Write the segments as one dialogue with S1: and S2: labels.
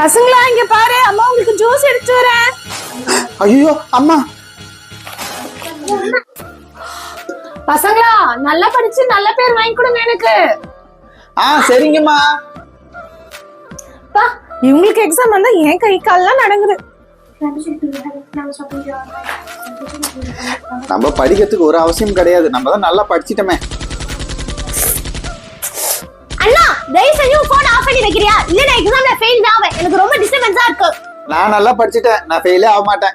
S1: பசங்களா இங்க பாரு. அம்மா உங்களுக்கு ஜூஸ் எடுத்து வரேன்.
S2: ஐயோ அம்மா.
S1: பசங்களா நல்லா படிச்சு நல்ல பேர் வாங்கி கொடுங்க எனக்கு.
S2: ஆ சரிங்கம்மா.
S1: பா இவங்களுக்கு எக்ஸாம் வந்தா என் கை கால்லாம் நடங்குது.
S2: நம்ம படிக்கிறதுக்கு ஒரு அவசியம் கிடையாது. நம்ம தான் நல்லா படிச்சிட்டோமே.
S3: அண்ணா தயவு செஞ்சு போன் ஆஃப் பண்ணி வைக்கிறியா? இல்ல நான் எக்ஸாம்ல ஃபெயில்
S2: நான் நல்லா படிச்சிட்டேன். நான் ஃபெயிலே ஆக மாட்டேன்.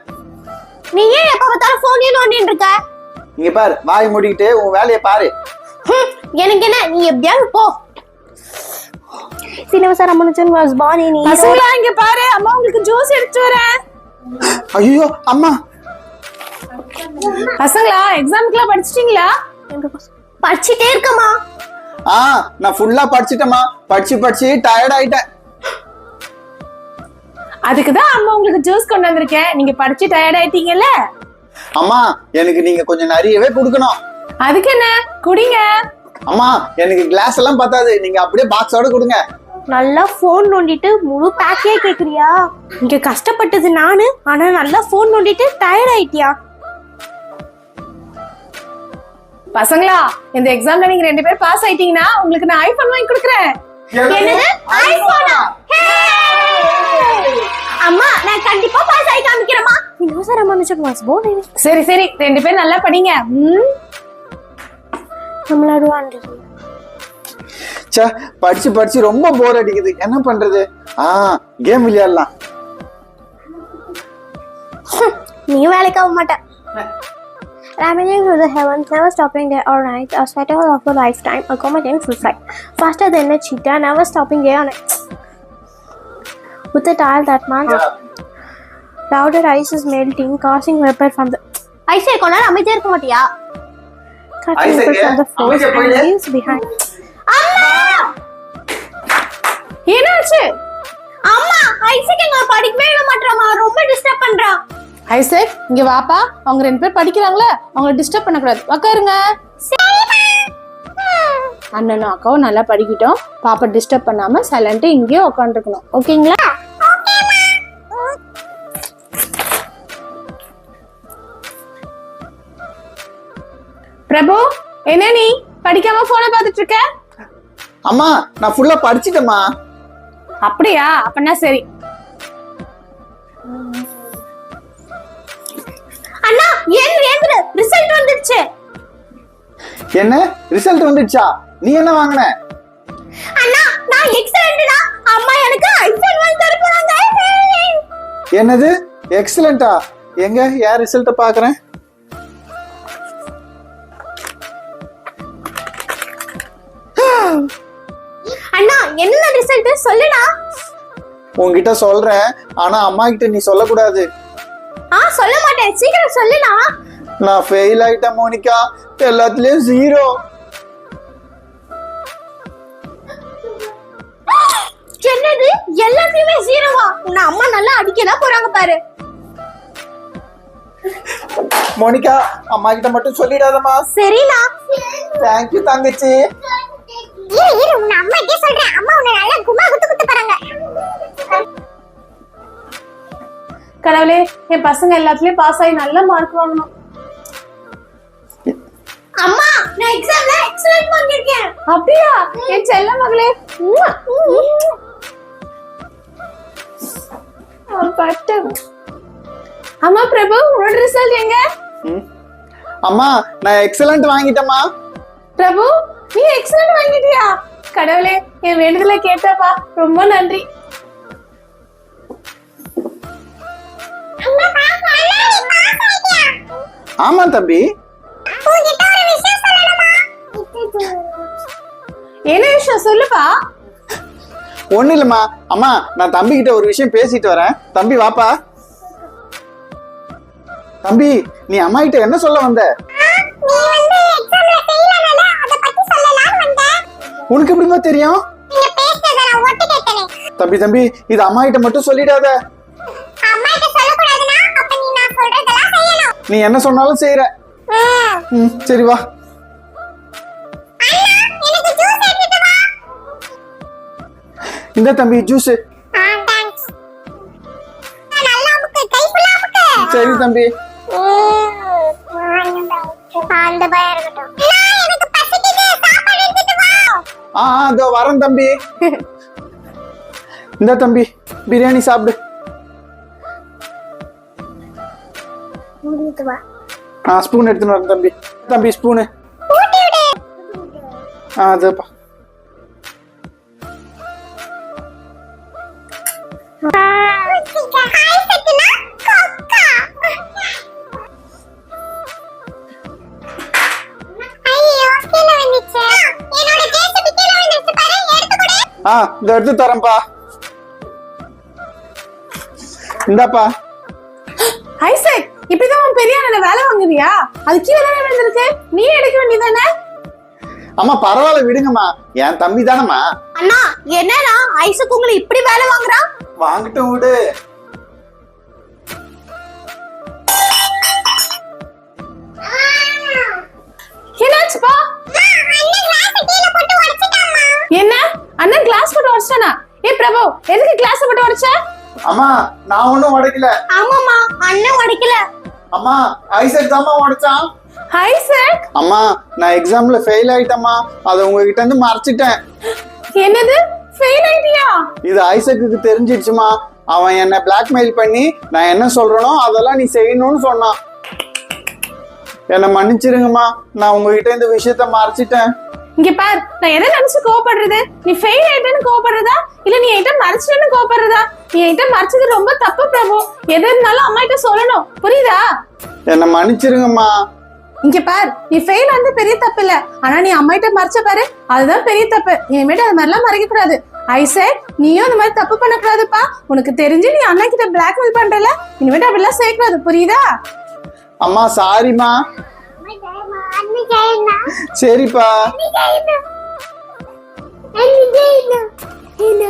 S3: நீ ஏன் எப்ப பார்த்தாலும் போனே நோண்டிட்டு இருக்க?
S2: இங்க பாரு வாய் மூடிக்கிட்டு உன் வேலையை பாரு.
S3: ஹம், எனக்கு என்ன? நீ எப்படியாவது போ. Srinivasa Ramanujan was born in
S1: பசங்களா இங்க பாரு. அம்மா உங்களுக்கு ஜூஸ் எடுத்து வரேன்.
S2: ஐயோ அம்மா.
S1: பசங்களா எக்ஸாமுக்குலாம் படிச்சிட்டீங்களா?
S3: படிச்சுட்டே இருக்கமா
S2: ஆ நான் ஃபுல்லா படிச்சிட்டேம்மா. படிச்சு படிச்சு டயர்ட் ஆயிட்டேன்.
S1: அதுக்கு தான் அம்மா உங்களுக்கு ஜூஸ் கொண்டு வந்திருக்கேன். நீங்க படிச்சு டயர்ட் ஆயிட்டீங்கல்ல?
S2: அம்மா எனக்கு நீங்க கொஞ்சம் நிறையவே கொடுக்கணும்.
S1: அதுக்கு என்ன? குடிங்க.
S2: அம்மா எனக்கு கிளாஸ் எல்லாம் பத்தாது. நீங்க அப்படியே பாக்ஸோட கொடுங்க.
S3: நல்லா போன் நோண்டிட்டு முழு பேக்கே கேக்குறியா? இங்க கஷ்டப்பட்டது நானு ஆனா நல்லா போன் நோண்டிட்டு டயர்ட் ஆயிட்டியா?
S1: பசங்களா இந்த எக்ஸாம்ல நீங்க ரெண்டு பேர் பாஸ் ஆயிட்டீங்கன்னா உங்களுக்கு நான் ஐபோன் வாங்கி கொடுக்குறேன்.
S3: என்னது? ஐபோனா கண்டிப்பா பாஸ் ஆகி காமிக்கிறேம்மா Srinivasa Ramanujan was born in
S1: சரி சரி ரெண்டு பேரும் நல்லா படிங்க ம்
S3: and
S2: ச்சே படிச்சு படிச்சு ரொம்ப போர் அடிக்குது என்ன பண்றது ஆ கேம் விளையாடலாம்
S3: நீ வேலைக்கு ஆக மாட்ட Ramming through the heavens, never stopping day or night, a spectacle of a lifetime, a comet in full flight. Faster than a cheetah, never stopping day or night. With a tile that man louder ice is melting, causing vapor from the ice கொஞ்ச நேரம் அமைதியா இருக்க மாட்டியா? Cutting vapor from the force and leaves behind.
S1: என்னாச்சு?
S3: அம்மா Isaac எங்க படிக்கவே விட மாட்டாமா ரொம்ப டிஸ்டர்ப் பண்றா.
S1: ஐசக் இங்க வாப்பா. அவங்க ரெண்டு பேர் படிக்கிறாங்களே அவங்கள டிஸ்டர்ப் பண்ணக்கூடாது. உக்காருங்க. அண்ணனும் அக்காவும் நல்லா படிக்கட்டும். பாப்பா டிஸ்டர்ப் பண்ணாம சைலண்டா இங்கேயே உட்காந்துருக்கணும் ஓகேங்களா? படிக்காம போனை பார்த்துட்டு இருக்க?
S2: அம்மா நான் ஃபுல்லா படிச்சிட்டேம்மா.
S1: அப்படியா? அப்படின்னா சரி?
S3: அண்ணா ஏன் ஏந்திர? ரிசல்ட் வந்துருச்சு.
S2: என்ன? ரிசல்ட் வந்துடுச்சா நீ என்ன வாங்கின?
S3: அண்ணா நான் எக்ஸலென்ட்னா அம்மா எனக்கு ஐபோன் வாங்கி தர போறாங்க.
S2: என்னது? எக்ஸலண்டா எங்க? யார் ரிசல்ட்ட பாக்குறேன் உன்கிட்ட சொல்றேன் ஆனா அம்மா கிட்ட நீ சொல்லக்கூடாது.
S3: ஆ சொல்ல மாட்டேன். சீக்கிரம் சொல்லுடா
S2: நான் ஃபெயில் ஆயிட்டேன் மோனிகா. எல்லாத்துலயும் ஜீரோ
S3: என்னது? எல்லாத்தையுமே ஜீரோவா உன்னை அம்மா நல்லா அடிக்கதான் போறாங்க பாரு.
S2: மோனிகா அம்மா கிட்ட மட்டும் சொல்லிடாதம்மா.
S3: சரிண்ணா.
S2: தேங்க்யூ தங்கச்சி.
S3: இரு இரு உன்னை அம்மா கிட்டே சொல்றேன் அம்மா உன்னை நல்லா குமா குத்து குத்து போறாங்க.
S1: கடவுளே என் பசங்க எல்லாத்துலயும் பாஸ் ஆகி நல்ல மார்க் வாங்கணும்.
S3: அம்மா நான் எக்ஸாம்ல எக்ஸலென்ட் வாங்கியிருக்கேன்
S1: அப்படியா? என் செல்ல மகளே. அம்மா பிரபு உன்னோட ரிசல்ட் எங்க.
S2: அம்மா நான் எக்ஸலண்ட் வாங்கிட்டேம்மா.
S1: பிரபு நீ எக்ஸலன்ட் வாங்கிட்டியா? கடவுளே என் வேண்டுதலை கேட்டப்பா. ரொம்ப நன்றி.
S2: ஆமா தம்பி.
S1: என்ன விஷயம்? சொல்லுப்பா.
S2: ஒண்ணு இல்லம்மா. அம்மா நான் தம்பி கிட்ட ஒரு விஷயம் பேசிட்டு வரேன். தம்பி வாப்பா. தம்பி நீ அம்மா கிட்ட என்ன சொல்ல வந்த? உனக்கு எப்படிமா தெரியும்? தம்பி தம்பி இது அம்மா கிட்ட மட்டும் சொல்லிடாத.
S3: நீ
S2: என்ன சொன்னாலும் செய்யற
S3: ம்
S2: சரி வா. இந்த தம்பி ஜூஸ் சரி தம்பி.
S3: அந்த பயம் இருக்கட்டும்.
S2: ஆ இதோ வரேன் தம்பி. இந்த தம்பி பிரியாணி சாப்பிடு. ஆ ஸ்பூன் எடுத்துன்னு வரேன் தம்பி. தம்பி ஸ்பூனு ஆ அதப்பா ஆ இந்த எடுத்து தரேன்ப்பா. இந்தாப்பா.
S1: ஐசக் இப்படிதான் உன் பெரிய அண்ணனை வேலை வாங்குவியா அது கீழே தானே விழுந்திருக்கு? நீ எடுக்க வேண்டியதானே
S2: அம்மா பரவாயில்ல விடுங்கம்மா. என் தம்பி தானம்மா.
S3: அண்ணா என்னடா? ஐசக் உங்களை இப்படி வேலை வாங்குறான்?
S2: வாங்கிட்டும் விடு.
S1: பிரபு எதுக்கு கிளாஸ் போட்டு உடச்ச
S2: அம்மா நான் ஒன்றும் உடைக்கல
S3: ஆமாமா அண்ணன் உடைக்கல
S2: அம்மா ஐசக் தாம்மா உடைச்சான்
S1: ஐசக்
S2: அம்மா நான் எக்ஸாம்ல ஃபெயில் ஆயிட்டேம்மா. அதை உங்ககிட்ட இருந்து மறைச்சிட்டேன்.
S1: என்னது? ஃபெயில் ஆயிட்டியா?
S2: இது ஐசக்குக்கு தெரிஞ்சிடுச்சுமா அவன் என்ன பிளாக்மெயில் பண்ணி நான் என்ன சொல்றேனோ அதெல்லாம் நீ செய்யணும்னு சொன்னான். என்னை மன்னிச்சிருங்கம்மா. நான் உங்ககிட்ட இந்த விஷயத்த மறைச்சிட்டேன்.
S1: இங்க பார் நான் எதை நினைச்சு கோவப்படுறது? நீ ஃபெயில் ஆயிட்டேன்னு கோவப்படுறதா? இல்ல நீ என்கிட்ட மறைச்சிட்டேன்னு கோவப்படுறதா? நீ என்கிட்ட மறைச்சது ரொம்ப தப்பு பிரபு. எது இருந்தாலும் அம்மா கிட்ட சொல்லணும். புரியுதா?
S2: என்னை மன்னிச்சிருங்கம்மா.
S1: இங்க பார் நீ ஃபெயில் வந்து பெரிய தப்பு இல்ல. ஆனா நீ அம்மா கிட்ட மறைச்ச பாரு அதுதான் பெரிய தப்பு. இனிமேட்டு அது மாதிரிலாம் மறைக்க கூடாது ஐசக் நீயும் அந்த மாதிரி தப்பு பண்ணக்கூடாதுப்பா. உனக்கு தெரிஞ்சு நீ அண்ணா கிட்ட பிளாக்மெயில் பண்றல இனிமேட்டு அப்படிலாம் செய்யக்கூடாது. புரியுதா?
S2: அம்மா சாரிம்மா சரிப்பா.
S3: என்ன